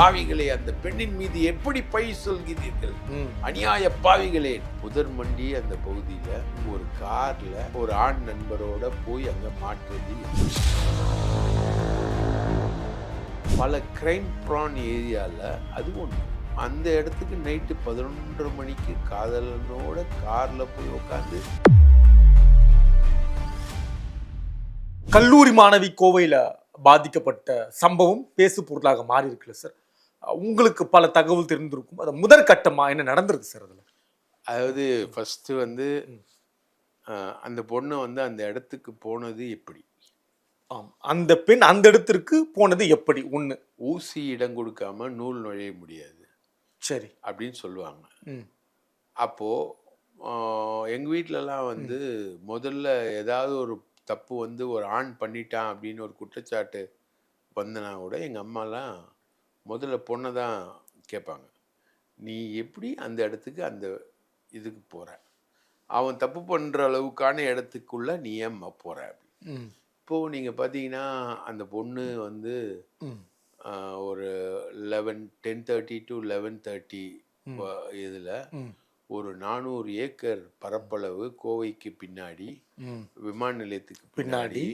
பாவிகளே அந்த பெண்ணின் மீது எப்படி பை சொல்கிறீர்கள்? அநியாய பாவிகளே. புதர் மண்டி அந்த பகுதியில ஒரு கார்ல ஒரு ஆண் நண்பரோட போய் அங்க மாற்றுறது பல கிரைம் ப்ரான் ஏரியால அது ஒண்ணு. அந்த இடத்துக்கு நைட்டு பதினொன்றரை மணிக்கு காதலனோட கார்ல போய் உட்காந்து கல்லூரி மாணவி கோவையில பாதிக்கப்பட்ட சம்பவம் பேசு பொருளாக மாறி இருக்குல்ல சார்? உங்களுக்கு பல தகவல் தெரிந்திருக்கும். அது முதற்கட்டமா என்ன நடந்திருக்கு சார் அதுல? அதாவது ஃபர்ஸ்ட் வந்து அந்த பொண்ணு வந்து அந்த இடத்துக்கு போனது எப்படி? ஆம். அந்த பெண் அந்த இடத்திற்கு போனது எப்படி? ஒண்ணு. ஊசி இடம் கொடுக்காம நூல் நுழைய முடியாது. சரி. அப்படின்னு சொல்லுவாங்க. ம். அப்போ ஆஹ், எங்க வீட்டிலலாம் வந்து முதல்ல ஏதாவது ஒரு தப்பு வந்து ஒரு ஆண் பண்ணிட்டான் அப்படின்னு ஒரு குற்றச்சாட்டு வந்தனா கூட எங்க அம்மாலாம் முதல்ல பொண்ணை தான் கேட்பாங்க. நீ எப்படி அந்த இடத்துக்கு அந்த இதுக்கு போற? அவன் தப்பு பண்ற அளவுக்கான இடத்துக்குள்ள நீ ஏம்மா போற? அப்படி ம். இப்போ நீங்க பார்த்தீங்கன்னா அந்த பொண்ணு வந்து ஒரு eleven ten thirty to eleven thirty இதில் ஒரு நானூறு ஏக்கர் பரப்பளவு கோவைக்கு பின்னாடி விமான நிலையத்துக்கு பின்னாடி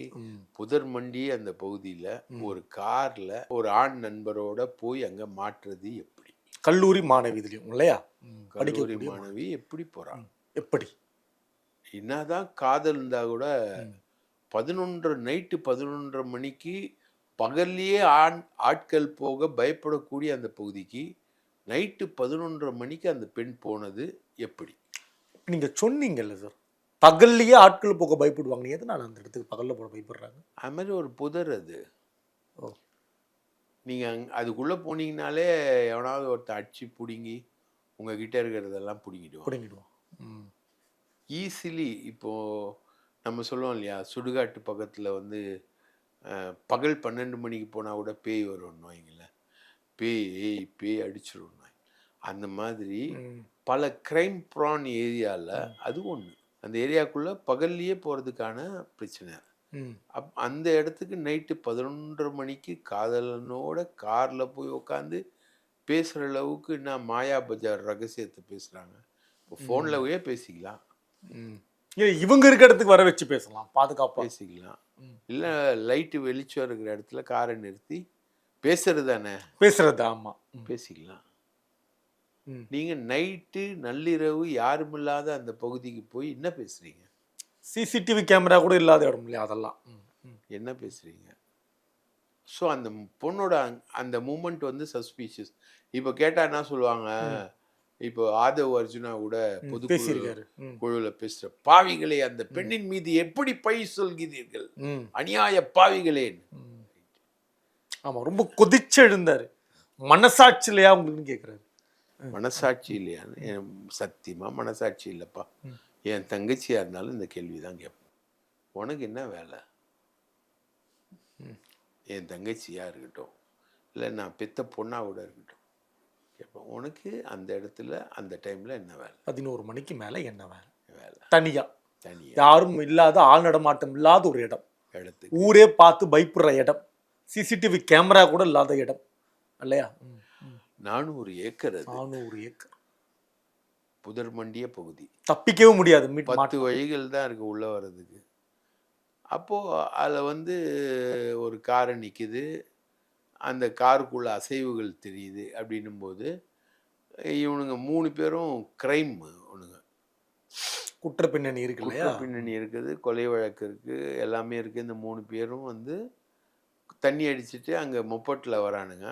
புதர் மண்டி அந்த பகுதியில ஒரு கார்ல ஒரு ஆண் நண்பரோட போய் அங்க மாற்றுறது எப்படி? கல்லூரி மாணவி இதுலயும் இல்லையா கல்லூரி மாணவி எப்படி போறான்? எப்படி? என்னதான் காதல் இருந்தா கூட பதினொன்றரை நைட்டு பதினொன்றரை மணிக்கு பகல்லையே ஆண் ஆட்கள் போக பயப்படக்கூடிய அந்த பகுதிக்கு நைட்டு பதினொன்றரை மணிக்கு அந்த பெண் போனது எப்படி? நீங்க சொன்னீங்கல்ல சார் பகல்லையே ஆட்கள் போக பயப்படுவாங்க. எதனால அந்த இடத்துக்கு பகல்ல போக பயப்படுறாங்க? அது மாதிரி ஒரு புதர் அது. ஓ. நீங்கள் அங் அதுக்குள்ளே போனீங்கனாலே எவனாவது ஒருத்தன் அடிச்சு பிடுங்கி உங்ககிட்ட இருக்கிறதெல்லாம் பிடுங்கிடுவான். பிடுங்கிடுவோம் ம். ஈஸிலி இப்போது நம்ம சொல்லுவோம் இல்லையா சுடுகாட்டு பக்கத்தில் வந்து பகல் பன்னெண்டு மணிக்கு போனால் கூட பேய் வரும்னு வைங்களேன். பேய் பேய் அடிச்சிடும் அந்த மாதிரி பல கிரைம் ப்ரான் ஏரியாவில் அது ஒன்று அந்த ஏரியாக்குள்ளே பகல்லையே போகிறதுக்கான பிரச்சனை. அப் அந்த இடத்துக்கு நைட்டு பதினொன்றரை மணிக்கு காதலனோட காரில் போய் உட்காந்து பேசுகிற அளவுக்கு என்ன மாயா பஜார் ரகசியத்தை பேசுகிறாங்க இப்போ ஃபோன்லவே பேசிக்கலாம்? இவங்க இருக்க இடத்துக்கு வர வச்சு பேசலாம் பாதுகாப்பா. பேசிக்கலாம். இல்லை லைட்டு வெளிச்சம் இருக்கிற இடத்துல காரை நிறுத்தி பேசுறது தானே? பேசுறது ஆமா. ம். பேசிக்கலாம். நீங்கள் நைட்டு நள்ளிரவு யாருமில்லாத அந்த பகுதிக்கு போய் என்ன பேசுகிறீங்க சிசிடிவி கேமரா கூட இல்லாத இடம் இல்லையா அதெல்லாம். என்ன பேசுறீங்க? ஸோ அந்த பொண்ணோட அந்த- மூமெண்ட் வந்து சஸ்பீஷியஸ். இப்போ கேட்டா என்ன சொல்லுவாங்க? இப்போ ஆதவ் அர்ஜுனா கூட ம், குழுல பேசுற பாவிகளே அந்த பெண்ணின் மீது எப்படி பை சொல்கிறீர்கள்? அநியாய பாவிகளே. ஆமா ரொம்ப கொதிச்சு எழுந்தாரு மனசாட்சி இல்லையா உங்களுக்கு கேக்குறாரு. மனசாட்சி இல்லையான்னு என் சத்தியமா மனசாட்சி இல்லைப்பா. என் தங்கச்சியா இருந்தாலும் இந்த கேள்வி தான் கேட்பேன். உனக்கு என்ன வேலை. என் தங்கச்சியா இருக்கட்டும். இல்லை நான் பெத்த பொண்ணா கூட இருக்கட்டும். கேட்பேன். உனக்கு அந்த இடத்துல அந்த டைம்ல என்ன வேலை? பதினோரு மணிக்கு மேல என்ன வேலை? வேலை. தனியா. தனியா. யாரும் இல்லாத ஆள் நடமாட்டம் இல்லாத ஒரு இடம். இடத்துக்கு. ஊரே பார்த்து பயப்படுற இடம். சிசிடிவி கேமரா கூட இல்லாத இடம். இல்லையா. நானூறு ஏக்கர் அது. நானூறு ஏக்கர். புதர் மண்டிய பகுதி. தப்பிக்கவே முடியாது மீட் பத்து வழிகள் தான் இருக்கு உள்ள வர்றதுக்கு. அப்போ அதில் வந்து ஒரு காரை நிக்குது. அந்த காருக்குள்ள அசைவுகள் தெரியுது அப்படின்னும் போது இவனுங்க மூணு பேரும் கிரைம் ஒண்ணுங்க குற்ற பின்னணி இருக்கு குற்ற பின்னணி இருக்குது கொலை வழக்கு இருக்கு எல்லாமே இருக்கு. இந்த மூணு பேரும் வந்து தண்ணி அடிச்சிட்டு அங்க மொப்பட்டில் வரானுங்க.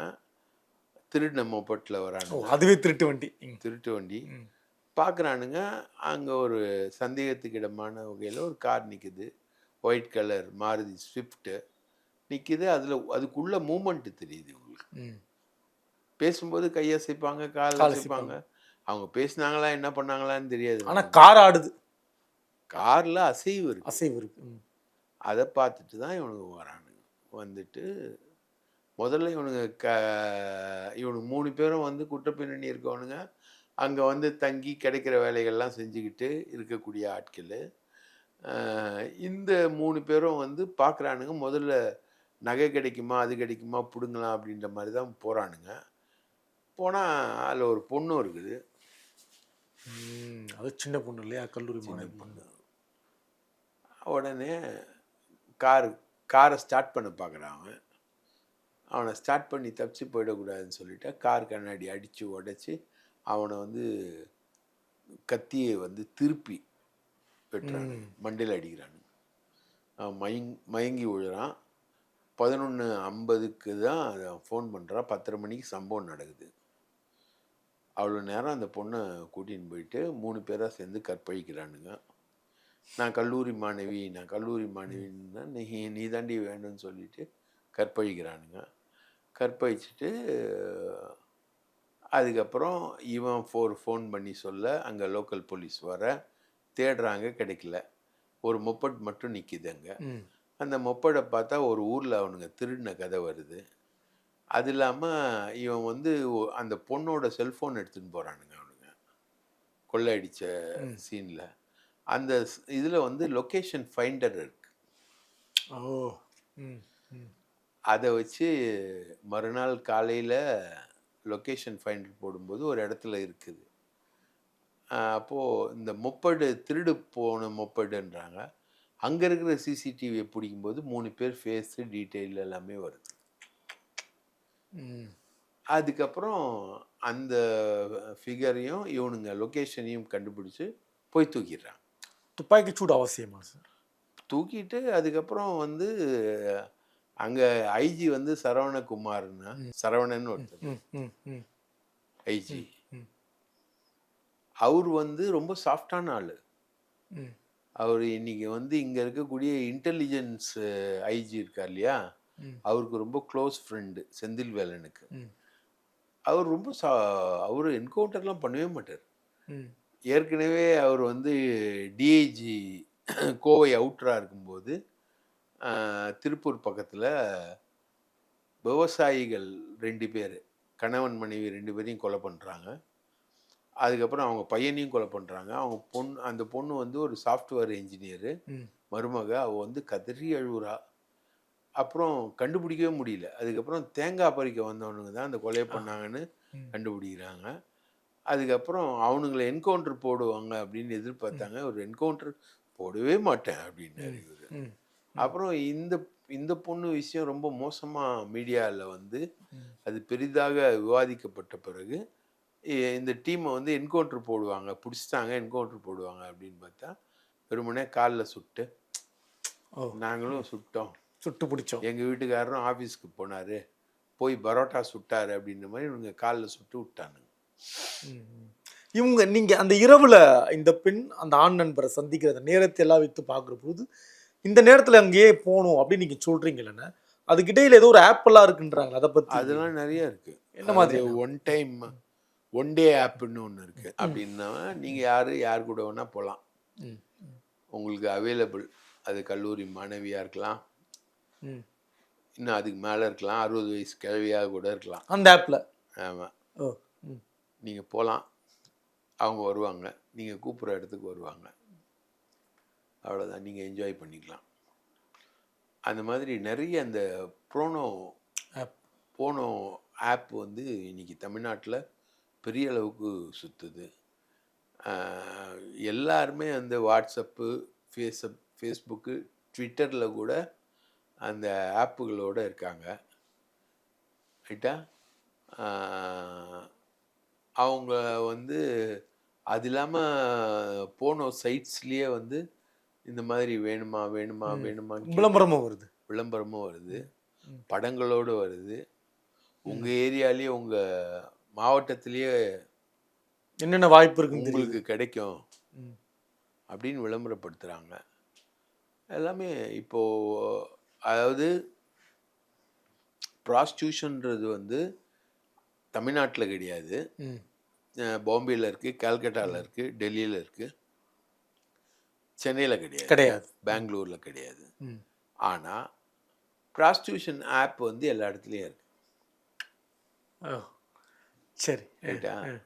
திருடின மொப்பட்டில் ஓ வரானுங்க அதுவே திருட்டு வண்டி. திருட்டு வண்டி. பார்க்குறானுங்க அங்கே ஒரு சந்தேகத்துக்கு இடமான வகையில் ஒரு கார் நிற்குது ஒயிட் கலர் மாருதி ஸ்விஃப்ட்டு நிற்குது அதில் அதுக்குள்ள மூமெண்ட் தெரியுது உங்களுக்கு ம். பேசும்போது கையசைப்பாங்க கால் கால் அசைப்பாங்க. அவங்க பேசுனாங்களா என்ன பண்ணாங்களான்னு தெரியாது ஆனா கார் ஆடுது. காரில் அசைவு இருக்கு. அசைவு இருக்கு. அதை பார்த்துட்டு தான் இவனுங்க வரானுங்க. வந்துட்டு முதல்ல இவனுங்க க இவனுக்கு மூணு பேரும் வந்து குற்றப்பின்னணி இருக்கவனுங்க. அங்கே வந்து தங்கி கிடைக்கிற வேலைகள்லாம் செஞ்சுக்கிட்டு இருக்கக்கூடிய ஆட்கள். இந்த மூணு பேரும் வந்து பார்க்குறானுங்க முதல்ல நகை கிடைக்குமா அது கிடைக்குமா பிடுங்கலாம் அப்படின்ற மாதிரி தான் போகிறானுங்க போனால் அதில் ஒரு பொண்ணு இருக்குது. அது சின்ன பொண்ணு இல்லையா? கல்லூரி மாணவி. உடனே கார் காரை ஸ்டார்ட் பண்ண பார்க்குறான் அவன். அவனை ஸ்டார்ட் பண்ணி தப்பிச்சு போயிடக்கூடாதுன்னு சொல்லிட்டு கார் கண்ணாடி அடித்து உடைச்சி அவனை வந்து கத்தியை வந்து திருப்பி வெட்டுறான் மண்டையில் அடிக்கிறான். அவன் மயங் மயங்கி விழுறான். பதினொன்று ஐம்பதுக்கு தான் ஃபோன் பண்ணுறான் பத்தரை மணிக்கு சம்பவம் நடக்குது. அவ்வளோ நேரம் அந்த பொண்ணை கூட்டின்னு போயிட்டு மூணு பேராக சேர்ந்து கற்பழிக்கிறானுங்க. நான் கல்லூரி மாணவி நான் கல்லூரி மாணவின்னா நீ நீ தாண்டி வேணும்னு சொல்லிட்டு கற்பழிக்கிறானுங்க. கற்பழிச்சிட்டு அதுக்கப்புறம் இவன் ஃபோர் ஃபோன் பண்ணி சொல்ல அங்கே லோக்கல் போலீஸ் வர தேடுறாங்க கிடைக்கல. ஒரு மொப்பட் மட்டும் நிற்கிது அங்கே. அந்த மொப்படை பார்த்தா ஒரு ஊரில் அவனுங்க திருடின கதை வருது. அது இல்லாமல் இவன் வந்து அந்த பொண்ணோட செல்ஃபோன் எடுத்துன்னு போகிறானுங்க அவனுங்க. கொள்ளையடிச்ச சீனில் அந்த இதில் வந்து லொக்கேஷன் ஃபைண்டர் இருக்கு. ஓ. அதை வச்சு மறுநாள் காலையில் லொக்கேஷன் ஃபைண்டர் போடும்போது ஒரு இடத்துல இருக்குது. அப்போது இந்த மொப்படு திருடு போன மொப்படுன்றாங்க. அங்கே இருக்கிற சிசிடிவியை பிடிக்கும்போது மூணு பேர் ஃபேஸு டீட்டெயில் எல்லாமே வருது. அதுக்கப்புறம் அந்த ஃபிகரையும் இவனுங்க லொக்கேஷனையும் கண்டுபிடிச்சு போய் தூக்கிடுறாங்க. துப்பாக்கி சூடு அவசியமா சார்? தூக்கிட்டு அதுக்கப்புறம் வந்து அங்கே ஐஜி வந்து சரவணகுமார்னா சரவணன் ஒருத்தர். ஐஜி. அவர் வந்து ரொம்ப சாஃப்டான ஆள். அவர் இன்னைக்கு வந்து இங்கே இருக்கக்கூடிய இன்டெலிஜென்ஸ் ஐஜி இருக்கார் இல்லையா. அவருக்கு ரொம்ப க்ளோஸ் ஃப்ரெண்டு செந்தில் வேலனுக்கு. அவர் ரொம்ப சா அவர் என்கவுண்டர்லாம் பண்ணவே மாட்டார். ஏற்கனவே அவர் வந்து டிஐஜி கோவை அவுட்டராக இருக்கும்போது திருப்பூர் பக்கத்தில் விவசாயிகள் ரெண்டு பேர் கணவன் மனைவி ரெண்டு பேரையும் கொலை பண்ணுறாங்க அதுக்கப்புறம் அவங்க பையனையும் கொலை பண்ணுறாங்க அவங்க பொண்ணு அந்த பொண்ணு வந்து ஒரு சாஃப்ட்வேர் இன்ஜினியரு. மருமக அவள் வந்து கதறி அழுவுறா. அப்புறம் கண்டுபிடிக்கவே முடியல. அதுக்கப்புறம் தேங்காய் பறிக்க வந்தவனுங்க தான் அந்த கொலையை பண்ணாங்கன்னு. கண்டுபிடிக்கிறாங்க. அதுக்கப்புறம் அவனுங்களை என்கவுண்டர் போடுவாங்க அப்படின்னு எதிர்பார்த்தாங்க. ஒரு என்கவுண்டர் போடவே மாட்டேன் அப்படின்னாரு இவர் ம். அப்புறம் இந்த இந்த பொண்ணு விஷயம் ரொம்ப மோசமாக மீடியாவில் வந்து அது பெரிதாக விவாதிக்கப்பட்ட பிறகு இந்த டீமை வந்து என்கவுண்டர் போடுவாங்க பிடிச்சிட்டாங்க என்கவுண்டர் போடுவாங்க அப்படின்னு பார்த்தா வெறுமனே காலில் சுட்டு நாங்களும் சுட்டோம். சுட்டு பிடிச்சோம். எங்கள் வீட்டுக்காரரும் ஆஃபீஸ்க்கு போனார் போய் பரோட்டா சுட்டார் அப்படின்ற மாதிரி இவங்க காலில் சுட்டு விட்டானுங்க. இவங்க நீங்க அந்த இரவுல இந்த பெண் அந்த ஆண் நண்பரை சந்திக்கிற நேரத்தை எல்லாம் வைத்து பார்க்குற போது இந்த நேரத்துல அங்கேயே போகணும் அப்படின்னு நீங்க சொல்றீங்களே அதுக்கு இடையில ஏதோ ஒரு ஆப் எல்லாம் இருக்குன்றாங்க அதை பத்தி. அதெல்லாம் நிறைய இருக்கு. என்ன மாதிரி? ஒன் டைம் ஒன் டே ஆப்னு ஒன்று இருக்கு. அப்படின்னா நீங்கள் யார் யார் கூட வேணால் போகலாம் உங்களுக்கு அவைலபிள் அது கல்லூரி மாணவியாக இருக்கலாம். ம். இன்னும் அதுக்கு மேலே இருக்கலாம். அறுபது வயசு கிழவியாக கூட இருக்கலாம். அந்த ஆப்ல ஆமாம் நீங்கள் போகலாம் அவங்க வருவாங்க. நீங்கள் கூப்பிட்ற இடத்துக்கு வருவாங்க. அவ்வளோதான் நீங்கள் என்ஜாய் பண்ணிக்கலாம். அந்த மாதிரி நிறைய அந்த ப்ரோனோ ஆப் போனோ ஆப் வந்து இன்னைக்கு தமிழ்நாட்டில் பெரிய அளவுக்கு சுற்றுது எல்லாருமே அந்த வாட்ஸ்அப்பு ஃபேஸ்அப் ஃபேஸ்புக்கு ட்விட்டரில் கூட அந்த ஆப்புகளோடு இருக்காங்க. ரைட்டா அவங்க வந்து அது இல்லாமல் போனோ சைட்ஸ்லேயே வந்து இந்த மாதிரி வேணுமா வேணுமா கேட்டு விளம்பரமும் வருது. விளம்பரமும் வருது. படங்களோடு வருது. உங்கள் ஏரியாலேயே உங்கள் மாவட்டத்திலேயே என்னென்ன வாய்ப்பு தெரியுது. உங்களுக்கு கிடைக்கும். அப்படின்னு விளம்பரப்படுத்துகிறாங்க எல்லாமே இப்போது அதாவது ப்ராஸ்டியூஷன்ன்றது வந்து தமிழ்நாட்டில் கிடையாது. பாம்பேயில் இருக்குது கல்கட்டாவில் இருக்குது டெல்லியில் இருக்குது சென்னையில் கிடையாது. கிடையாது. பெங்களூரில் கிடையாது. ஆனால் ப்ராஸ்டியூஷன் ஆப் வந்து எல்லா இடத்துலையும் இருக்கு. சரி.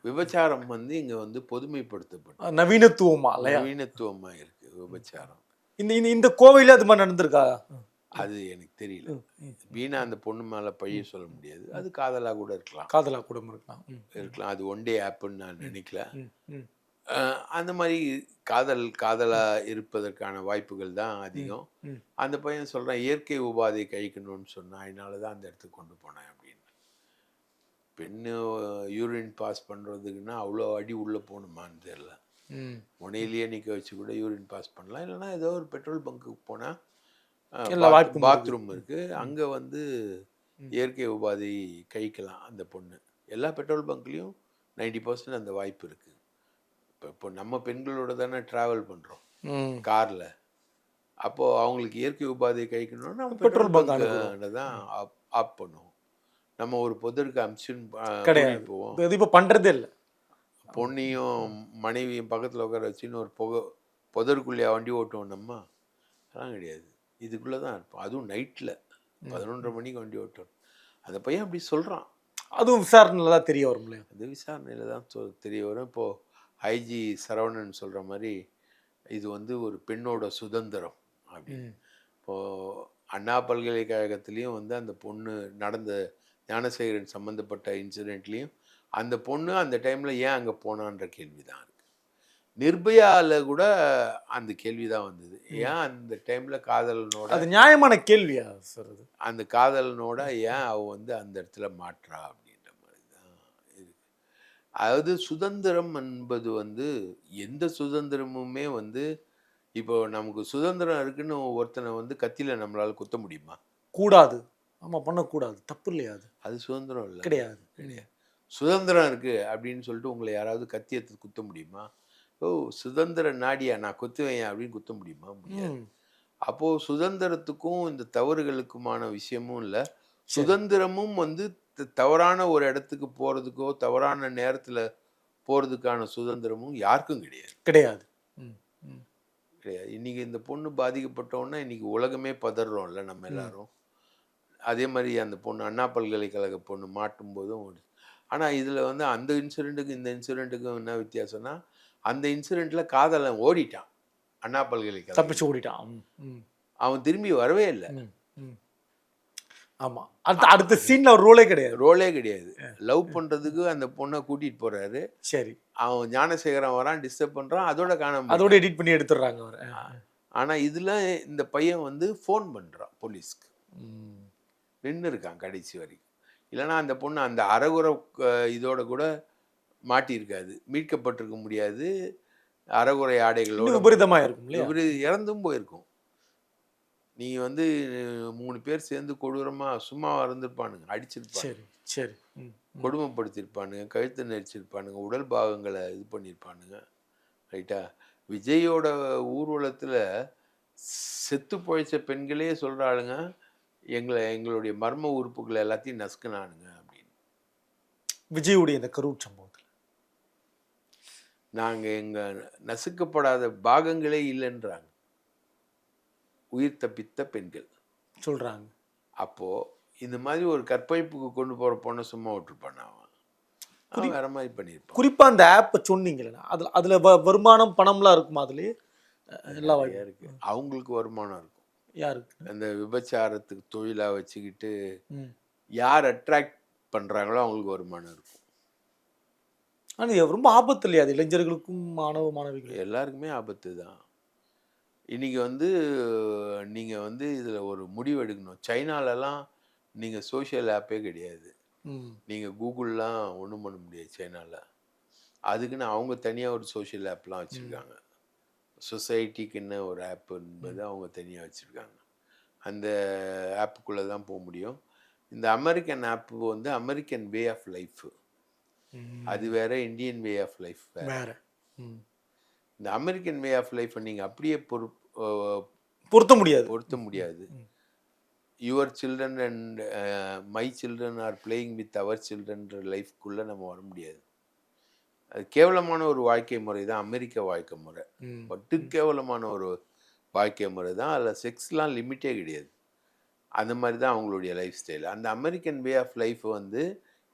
விபச்சாரம் வந்து இங்கே வந்து பொதுமைப்படுத்தப்பட்டு. நவீனத்துவமா இல்லையா? நவீனத்துவமாக இருக்கு விபச்சாரம். இந்த இந்த இந்த கோவையில அது மாதிரி நடந்திருக்கா? அது எனக்கு தெரியல. வீணா அந்த பொண்ணு மேலே பழிய சொல்ல முடியாது. அது காதலாக கூட இருக்கலாம். காதலா குடும்பம் இருக்கலாம். இருக்கலாம். அது ஒன் டே ஆப்புன்னு நான் நினைக்கல. அந்த மாதிரி காதல் காதலாக இருப்பதற்கான வாய்ப்புகள் தான் அதிகம். அந்த பையன் சொல்கிறான் இயற்கை உபாதை கழிக்கணும்னு சொன்னான் அதனால தான் அந்த இடத்துக்கு கொண்டு போனேன் அப்படின்னு. பெண்ணு யூரின் பாஸ் பண்ணுறதுக்குன்னா அவ்வளோ அடி உள்ளே போகணுமான்னு தெரில. முனையிலேயே நிற்க வச்சு கூட யூரின் பாஸ் பண்ணலாம். இல்லைன்னா ஏதோ ஒரு பெட்ரோல் பங்க்குக்கு போனால் பாத்ரூம் இருக்குது அங்கே வந்து இயற்கை உபாதை கழிக்கலாம் அந்த பொண்ணு. எல்லா பெட்ரோல் பங்க்லேயும் நைன்டி பர்சன்ட் அந்த வாய்ப்பு இருக்குது இப்போ இப்போ நம்ம பெண்களோட தானே ட்ராவல் பண்ணுறோம். காரில். அப்போது அவங்களுக்கு இயற்கை உபாதை கழிக்கணும்னா நம்ம பெட்ரோல் பங்க் தான் ஆப் பண்ணுவோம். நம்ம ஒரு புதருக்கு அமிச்சுன்னு கிடையாது. போவோம் இது இப்போ பண்றதே இல்லை. பொண்ணையும் மனைவியும் பக்கத்தில் உட்கார வச்சுன்னு ஒரு புகை புதருக்குள்ளேயே வண்டி ஓட்டுவோம் நம்ம? அதெல்லாம் கிடையாது. இதுக்குள்ளே தான் இருப்போம். அதுவும் நைட்டில் பதினொன்றரை மணிக்கு வண்டி ஓட்டுவோம் அந்த பையன் அப்படி சொல்கிறான் அதுவும் விசாரணையில தான் தெரிய வரும் இல்லையா? அது விசாரணையில் தான் தெரிய வரும். இப்போது ஐஜி சரவணன் சொல்கிற மாதிரி இது வந்து ஒரு பெண்ணோட சுதந்திரம் அப்படின்னு. இப்போது அண்ணா பல்கலைக்கழகத்துலேயும் வந்து அந்த பொண்ணு நடந்த ஞானசேகரன் சம்மந்தப்பட்ட இன்சிடெண்ட்லேயும் அந்த பொண்ணு அந்த டைமில் ஏன் அங்கே போனான்ற கேள்வி தான் நிர்பயாவில் கூட அந்த கேள்வி தான் வந்தது ஏன் அந்த டைமில் காதலனோட அது நியாயமான கேள்வியா சார் அது? அந்த காதலனோட ஏன் அவ வந்து அந்த இடத்துல மாற்றா இருக்கு அதாவது சுதந்திரம் என்பது வந்து எந்த சுதந்திரமுமே வந்து இப்போ நமக்கு சுதந்திரம் இருக்குன்னு ஒருத்தனை வந்து கத்தியில நம்மளால குத்த முடியுமா? கூடாது. ஆமா பண்ணக்கூடாது. தப்பு இல்லையா அது? அது சுதந்திரம் இல்லை. கிடையாது. கிடையாது சுதந்திரம் இருக்கு அப்படின்னு சொல்லிட்டு உங்களை யாராவது கத்தி எடுத்து குத்த முடியுமா? ஓ சுதந்திர நாடியா நான் குத்துவேன் அப்படின்னு குத்த முடியுமா? முடியாது. ம். அப்போ சுதந்திரத்துக்கும் இந்த தவறுகளுக்குமான விஷயமும் இல்லை. சுதந்திரமும் வந்து தவறான ஒரு இடத்துக்கு போறதுக்கோ தவறான நேரத்துல போறதுக்கான சுதந்திரமும் யாருக்கும் கிடையாது. கிடையாது. ம். ம். கிடையாது. இன்னைக்கு இந்த பொண்ணு பாதிக்கப்பட்டோன்னா இன்னைக்கு உலகமே பதறோம்ல நம்ம எல்லாரும். அதே மாதிரி அந்த பொண்ணு அண்ணா பல்கலைக்கழக பொண்ணு மாட்டும் போதும் ஒரு- ஆனா இதுல வந்து அந்த இன்சிடெண்ட்டுக்கும் இந்த இன்சிடெண்ட்டுக்கும் என்ன வித்தியாசம்னா அந்த இன்சிடெண்ட்ல காதலன் ஓடிட்டான். அண்ணா பல்கலைக்கழகம் தப்பிச்சு ஓடிட்டான். அவன் திரும்பி வரவே இல்லை. ம். ம். ஆமா. அடுத்த அடுத்த சீன்ல ஒரு ரோலே கிடையாது. ரோலே கிடையாது. லவ் பண்றதுக்கு அந்த பொண்ணை கூட்டிட்டு போறாரு. சரி. அவன் ஞானசேகரன் வரான் டிஸ்டர்ப் பண்றான் அதோட காணாம அதோட எடிட் பண்ணி எடுத்துடுறாங்க அவர். ஆனா இதுல இந்த பையன் வந்து ஃபோன் பண்றான் போலீஸ்க்கு. நின்று இருக்கான் கடைசி வரைக்கும். இல்லைன்னா அந்த பொண்ணு அந்த அறகுறை இதோட கூட மாட்டியிருக்காது. மீட்கப்பட்டிருக்க முடியாது. அறகுறை ஆடைகளோட விபரீதமா இருக்கும் இவரு இறந்தும் போயிருக்கும். நீ வந்து மூணு பேர் சேர்ந்து கொடூரமா சும்மா இருந்திருப்பானுங்க அடிச்சிருப்பாங்க சரி சரி. கொடுமைப்படுத்தியிருப்பானுங்க கழுத்து நெரிச்சிருப்பானுங்க உடல் பாகங்களை இது பண்ணியிருப்பானுங்க ரைட்டா? விஜயோட ஊர்வலத்தில் செத்து பொழைச்ச பெண்களே சொல்கிறாளுங்க எங்களை எங்களுடைய மர்ம உறுப்புகளை எல்லாத்தையும் நசுக்குனானுங்க அப்படின்னு. விஜயுடைய இந்த கரூர் சம்பவத்தில். நாங்கள் எங்கள் நசுக்கப்படாத பாகங்களே இல்லைன்றாங்க. உயிர் தப்பித்த பெண்கள். சொல்றாங்க. அப்போது இந்த மாதிரி ஒரு கற்பழிப்புக்கு கொண்டு போகிற பொண்ணை சும்மா விட்டுருப்பான் அவன்? வேற மாதிரி பண்ணியிருப்பான். குறிப்பா அந்த ஆப்பை சொன்னீங்களே அதுல அதுல வ- வருமானம் பணம்லாம் இருக்குமா அதுலயே? எல்லா நிறைய வாய்ப்பு இருக்கு. அவங்களுக்கு வருமானம் இருக்கும். யாருக்கு? அந்த விபச்சாரத்துக்கு தொழிலாக வச்சுக்கிட்டு. யார் அட்ராக்ட் பண்ணுறாங்களோ அவங்களுக்கு வருமானம் இருக்கும். ஆனா இது ரொம்ப ஆபத்து இல்லையா? அது இளைஞர்களுக்கும் மாணவ மாணவிகளுக்கும். எல்லாருக்குமே ஆபத்து தான். இன்னைக்கு வந்து நீங்கள் வந்து இதில் ஒரு முடிவு எடுக்கணும். சைனாலலாம் நீங்கள் சோஷியல் ஆப்பே கிடையாது. நீங்கள் கூகுள்லாம் ஒன்றும் பண்ண முடியாது சைனாவில் அதுக்குன்னு அவங்க தனியாக ஒரு சோஷியல் ஆப்லாம் வச்சுருக்காங்க. சொசைட்டிக்குன்னு ஒரு ஆப் என்பது அவங்க தனியாக வச்சுருக்காங்க. அந்த ஆப்புக்குள்ளே தான் போக முடியும். இந்த அமெரிக்கன் ஆப் வந்து அமெரிக்கன் வே ஆஃப் லைஃப். அது வேற இந்தியன் வே ஆஃப் லைஃப் வேற. இந்த அமெரிக்கன் வே ஆஃப் லைஃப்பை நீங்கள் அப்படியே பொறு பொருத்த முடியாது. பொருத்த முடியாது. Your children and my children are playing with our சில்ட்ரன்ற லைஃப்குள்ளே நம்ம வர முடியாது. அது கேவலமான ஒரு வாழ்க்கை முறை தான் அமெரிக்க வாழ்க்கை முறை. பட்டு கேவலமான ஒரு வாழ்க்கை முறை தான். அதில் செக்ஸ்லாம் லிமிட்டே கிடையாது. அந்த மாதிரி தான் அவங்களுடைய லைஃப் ஸ்டைல் அந்த அமெரிக்கன் வே ஆஃப் லைஃப் வந்து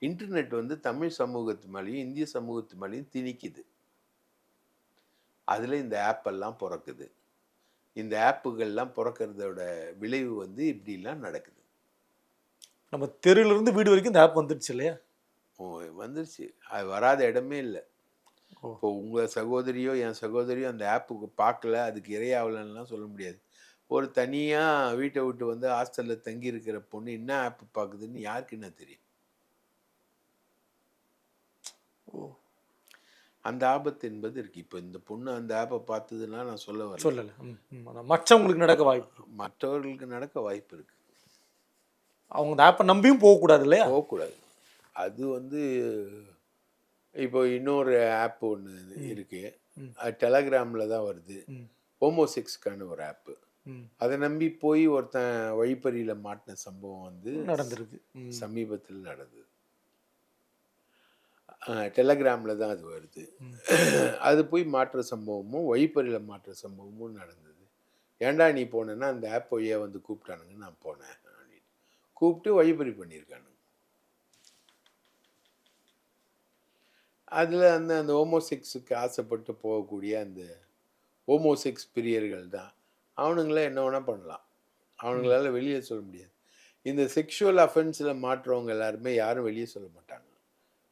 இன்டர்நெட் வந்து தமிழ் சமூகத்து மேலேயும் இந்திய சமூகத்து மேலேயும் திணிக்குது. அதில் இந்த ஆப் எல்லாம் பிறக்குது. இந்த ஆப்புகள்லாம் பிறக்கிறதோட விளைவு வந்து இப்படிலாம் நடக்குது. நம்ம தெருவுல இருந்து வீடு வரைக்கும் இந்த ஆப் வந்துடுச்சு இல்லையா? ஓ வந்துருச்சு அது வராத இடமே இல்லை. இப்போ உங்கள் சகோதரியோ என் சகோதரியோ அந்த ஆப்புக்கு பார்க்கல அதுக்கு இரையாகலன்னுலாம் சொல்ல முடியாது. ஒரு தனியாக வீட்டை விட்டு வந்து ஹாஸ்டலில் தங்கி இருக்கிற பொண்ணு என்ன ஆப் பார்க்குதுன்னு யாருக்கு என்ன தெரியும்? ஓ. அந்த ஆபத்து என்பது இருக்கு. இப்போ இந்த பொண்ணு அந்த ஆப்பை பார்த்ததுன்னா நான் சொல்ல வரல. சொல்லலை. மற்றவங்களுக்கு நடக்க வாய்ப்பு. மற்றவர்களுக்கு நடக்க வாய்ப்பு இருக்கு. அவங்க இந்த ஆப்பை நம்பியும் போகக்கூடாது இல்லையா? போகக்கூடாது. அது வந்து இப்போ இன்னொரு ஆப் ஒன்று இருக்கு. டெலகிராமில் தான் வருது. ஹோமோசெக்ஸ்க்கான ஒரு ஆப்பு. அதை நம்பி போய் ஒருத்தன் வழிப்பறியில் மாட்டின சம்பவம் வந்து நடந்திருக்கு. சமீபத்தில் நடந்தது. டெலகிராமில் தான் அது வருது. அது போய் மாற்றுற சம்பவமும் வழிப்பறியில் மாற்றுற சம்பவமும் நடந்தது. ஏன்டா நீ போனேன்னா அந்த ஆப் வழியாக வந்து கூப்பிட்டானுங்க நான் போனேன் அப்படின்னு. கூப்பிட்டு வழிப்பறி பண்ணியிருக்கானுங்க அதில் அந்த அந்த ஹோமோசெக்ஸுக்கு ஆசைப்பட்டு போகக்கூடிய அந்த ஹோமோசெக்ஸ் பிரியர்கள் தான். அவனுங்கள என்ன வேணால் பண்ணலாம். அவனுங்களால வெளியே சொல்ல முடியாது. இந்த செக்ஷுவல் அஃபென்ஸில் மாட்டுறவங்க எல்லாருமே யாரும் வெளியே சொல்ல மாட்டாங்க.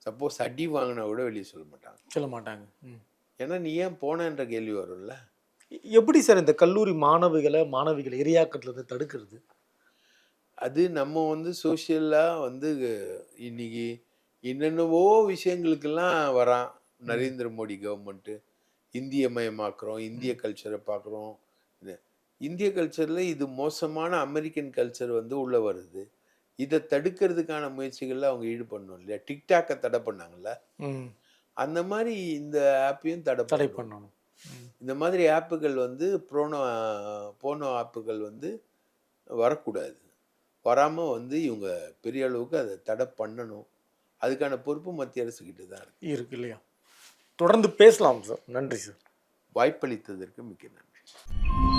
சப்போஸ் அடி வாங்கினா கூட வெளியே சொல்ல மாட்டாங்க. சொல்ல மாட்டாங்க. ஏன்னா நீ ஏன் போனேன்ற கேள்வி வரும்ல? எப்படி சார் இந்த கல்லூரி மாணவிகளை மாணவிகளை இருந்து தடுக்கிறது? அது நம்ம வந்து சோஷியலாக வந்து இன்னைக்கு என்னென்னவோ விஷயங்களுக்கெல்லாம் வரான். நரேந்திர மோடி கவர்மெண்ட்டு இந்திய மயமாக்குறோம் இந்திய கல்ச்சரை பார்க்குறோம் இந்திய கல்ச்சரில் இது மோசமான அமெரிக்கன் கல்ச்சர் வந்து உள்ளே வருது. இதை தடுக்கிறதுக்கான முயற்சிகளில் அவங்க ஈடுபடணும் இல்லையா? டிக்டாக்கை தடை பண்ணாங்கல்ல. அந்த மாதிரி இந்த ஆப்பையும் தடை தடை பண்ணணும். இந்த மாதிரி ஆப்புகள் வந்து ப்ரோனோ போனோ ஆப்புகள் வந்து வரக்கூடாது. வராமல் வந்து இவங்க பெரிய அளவுக்கு அதை தடை பண்ணணும். அதுக்கான பொறுப்பு மத்திய அரசுக்கிட்ட தான் இருக்கு. இருக்கு இல்லையா? தொடர்ந்து பேசலாம் சார். நன்றி சார். வாய்ப்பளித்ததற்கு மிக்க நன்றி.